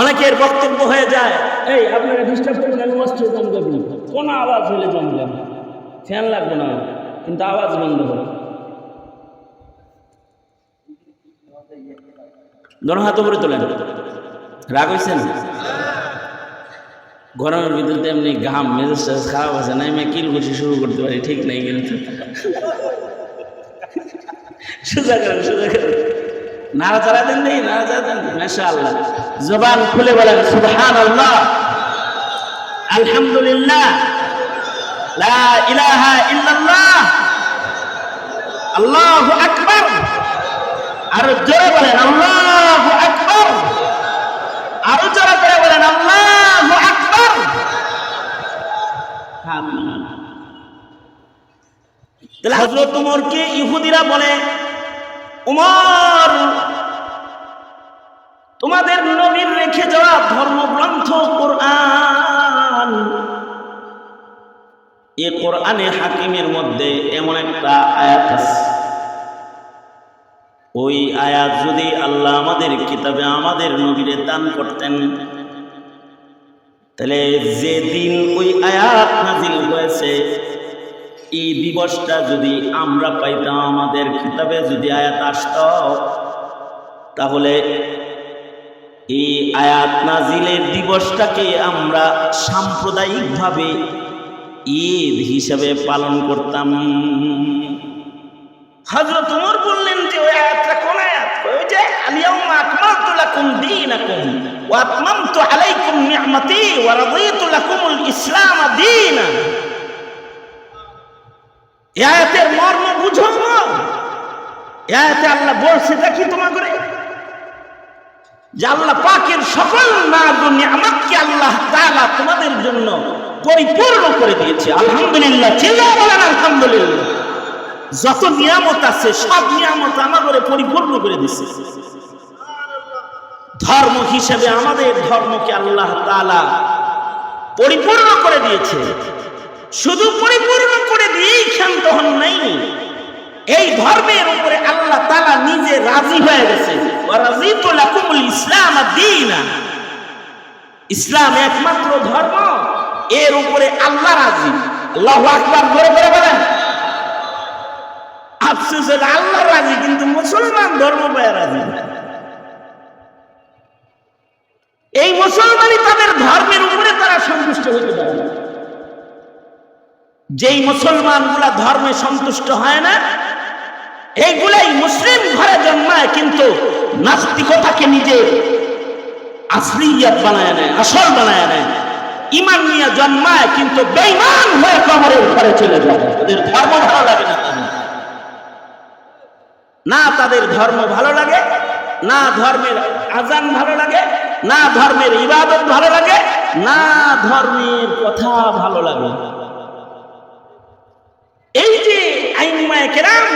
অনেকের বক্তব্য হয়ে যায়। এই, আপনারা ডিস্টার্ব করবেন আমি মস্ত আওয়াজ হলে জমবে ফ্যান লাগবে না। কিন্তু আওয়াজ বন্ধ হবে। দোনো হাত উপরে তোলেন। রাগ হয়েছেন গরমের ভিতরে এমনি ঘাম, মেজাজ টেজাজ খারাপ আছে। না আমি কিল শুরু করতে পারি। ঠিক নাই কিন্তু। সোজা করেন সোজা করেন। নাড়াচাড়া দেন নেই নাড়াচাড়া দেন মাসা আল্লাহ জবান খুলে বলেন সুবহান আল্লাহ আলহামদুলিল্লাহ। লা ইলাহা ইল্লাল্লাহ। আল্লাহু আকবার। আরও জোরে বলেন, আল্লাহু আকবার। আরও জোরে করে বলেন, আল্লাহু আকবার। তাহলে ইহুদিরা বলে? উমর! তোমাদের নবীর রেখে যাওয়া ধর্মগ্রন্থ কোরআন। এ কোরআনে হাকিমের মধ্যে এমন একটা আয়াত আছে। ওই আয়াত যদি আল্লাহ আমাদের কিতাবে আমাদের নবীরে দান করতেন, তাহলে যে দিন ওই আয়াত নাজিল হয়েছে, এই দিবসটা যদি আমরা পাইতাম, আমাদের কিতাবে যদি আয়াত আসত তাহলে এই আয়াত নাজিলের দিবসটাকে আমরা সাম্প্রদায়িকভাবে ঈদ হিসাবে পালন করতাম। হযরত ওমর বললেন যে, ওই আয়াতটা কোন আয়াত? ওই যে আলিয়াউমা আকমালতু লাকুম দীনাকুম ওয়া আতমামতু আলাইকুম নি'মাতি ওয়া রাদিতু লাকুমুল ইসলাম দীনা। এই আয়াতের মর্ম বুঝো না এই আয়াতে আল্লাহ বলছে, দেখি তোমা করে পরিপূর্ণ করে ধর্ম হিসেবে আমাদের ধর্মকে আল্লাহ তাআলা পরিপূর্ণ করে দিয়েছে। শুধু পরিপূর্ণ করে দিয়েই ক্ষান্ত হন নাই, এই ধর্মের উপরে আল্লাহ তাআলা নিজে রাজি হয়ে গেছে। ইসলাম ইসলাম একমাত্র ধর্ম এর উপরে আল্লাহ রাজি আল্লাহু আকবার ধরে করে বলেন আফসোস আল্লাহ রাজি, কিন্তু মুসলমান ধর্ম পায় রাজি। এই মুসলমানই তাদের ধর্মের উপরে তারা সন্তুষ্ট হতে পারে। যেই মুসলমানগুলা ধর্মে সন্তুষ্ট হয় না এইগুলাই মুসলিম ঘরে জন্মায় কিন্তু নাস্তিকতাকে নিজে আসলিয়াত বানায় নেয়, আসল বানায় নেয়। ইমান নিয়ে জন্মায় কিন্তু বেঈমান হয়ে কবরের ঘরে চলে যায়। ওদের ধর্ম ভালো লাগে না। না তাদের ধর্ম ভালো লাগে, না ধর্মের আজান ভালো লাগে, না ধর্মের ইবাদত ভালো লাগে, না ধর্মের কথা ভালো লাগে। এই যে আইনমায় কেরাম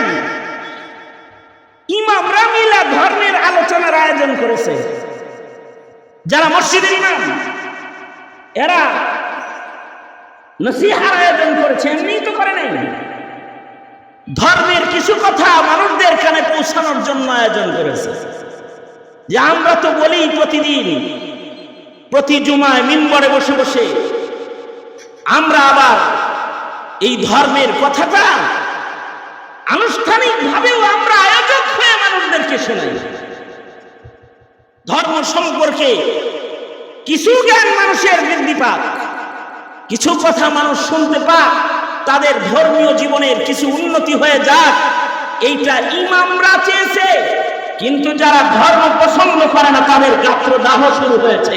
মিলা ধর্মের আলোচনার আয়োজন করেছে। যারা মসজিদের ইমাম, এরা নসিহার আয়োজন করেছে, এমনি তো করে নাই। ধর্মের কিছু কথা মানুষদের কানে পৌঁছানোর জন্য আয়োজন করেছে। যে আমরা তো বলি প্রতিদিন, প্রতি জুমায় মিনবরে বসে বসে। আমরা আবার এই ধর্মের কথাটা আনুষ্ঠানিকভাবেও আমরা মানুষদেরকে শোনাই। ধর্ম সম্পর্কে কিছু জ্ঞান মানুষের বৃদ্ধি পাক, কিছু কথা মানুষ শুনতে পাক, তাদের ধর্মীয় জীবনের কিছু উন্নতি হয়ে যাক, এইটা ইমামরা চেয়েছে, কিন্তু যারা ধর্ম পছন্দ করে না, তাদের গাত্র দাহ শুরু হয়েছে।